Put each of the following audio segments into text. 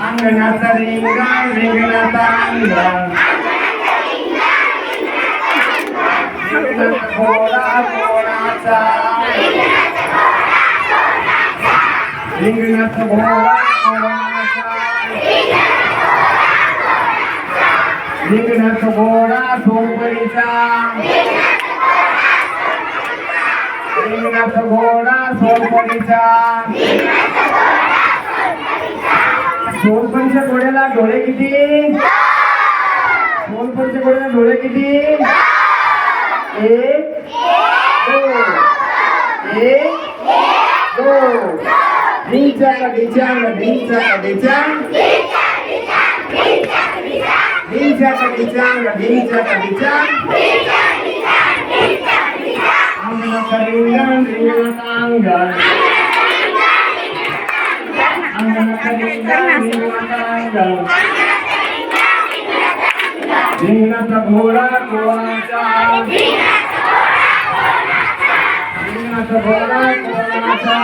రంగనాథ లింగ లింగనాథ లింగ లింగనాథ భోరా లింగనాథ భోరా సోపరిచా घोडा घोडाचा रिंगणात घोडा सोपरीचा रिंगणात घोडा सोपरीचा सोनपरीच्या घोड्याला डोळे किती सोनपरीच्या घोड्याला डोळे किती एक दोन एक दोन ढिंचा का ढिंचांग ढिंचा का ढिंचांग ढिंचा का ढिंचांग ढिंचा का ढिंचांग keringan ringan tanggal Anak keringan ringan tanggal Dina sabura kuasa Dina sabura kuasa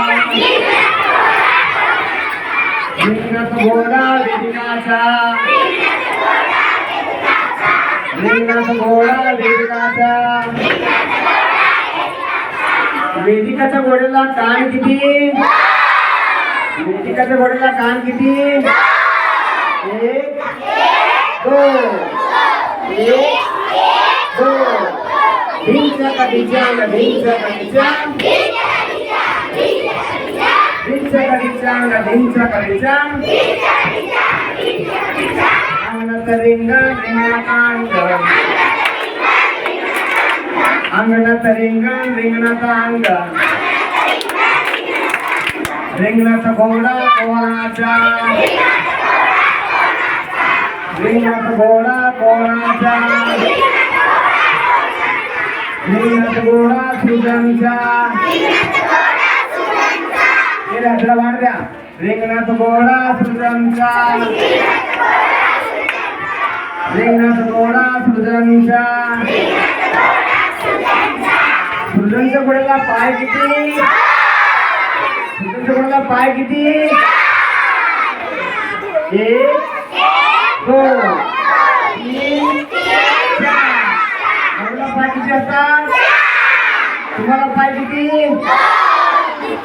Dina sabura kuasa Dina sabura kuasa वेदिकाच्या घोड्याला कान किती? वेदिकाच्या घोड्याला कान किती? एक दोन एक दोन. ढिंचा का ढिंचांग ढिंचा का ढिंचांग ढिंचा का ढिंचांग ढिंचा का ಅಂಗಣ ತರಿಂಗ ರಿಂಗಣ ತಾಂಗ ರಿಂಗಣತ ಗೋಡ ಕೋಣಾಚ ರಿಂಗಣತ ಗೋಡ ಕೋಣಾಚ ರಿಂಗಣತ ಗೋಡ ಸುಜಂಚ ಇದು ಹತ್ರ ಮಾಡಿದ ರಿಂಗಣತ ಗೋಡ ಸುಜಂಚ ರಿಂಗಣತ ಗೋಡ ಸುಜಂಚ रिंगणाचा घोडा पाय किती? सुजांच्या घोड्याला पाय किती? एक दोन तीन चार. पाय किती असतात? तुम्हाला पाय किती?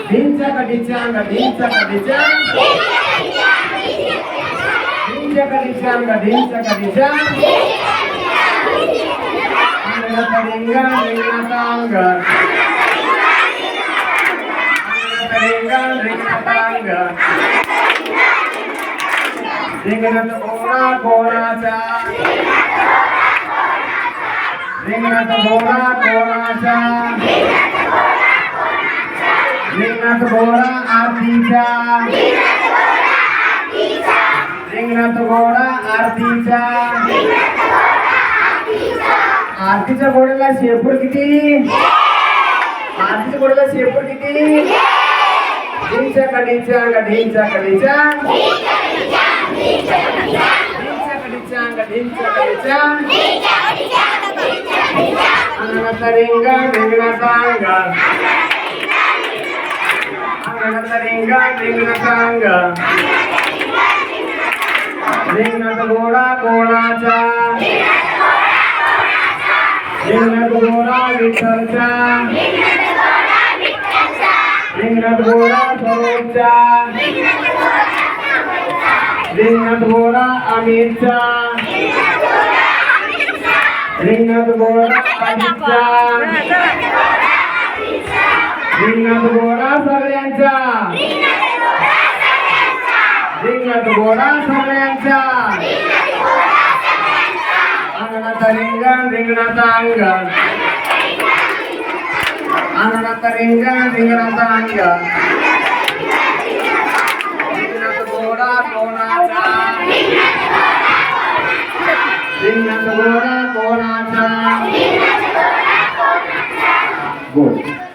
ढिंचा कधीच्या ढिंचा? कधीच्या ढिंचांग कधीच्या ढिंचा? అన్నతలింగ నిన్నతాంగ అన్నతలింగ నిన్నతాంగ రింగనత ఓనా కోనాచ రింగనత ఓనా కోనాచ రింగనత ఓనా ఆర్తిచ రింగనత ఓనా ఆర్తిచ రింగనత ఓనా ఆర్తిచ. आरतीच्या घोड्याला शेपूर किती? आरतीच्या घोड्याला शेपूर किती? ढींच्या कडीच्या ढींच्या कडीच्या ढींच्या कडीच्या ढींच्या कडीच्या रिंगा रिंगण रिंगणात अंगण अंगणात रिंगण रिंगणात घोडा घोडाचा रिंगणात घोडा विठ्ठलचा. रिंगणात घोडा सरोजचा. रिंगणात घोडा अमीरचा. रिंगणात घोडा अजितचा रिंगणात घोडा सगळ्यांचा. रिंगणात घोडा सगळ्यांचा. అననతరింగం రింగనతాంగం అననతరింగం రింగనతాంగం గోడా కోణాట రింగనత గోడా కోణాట గోడా.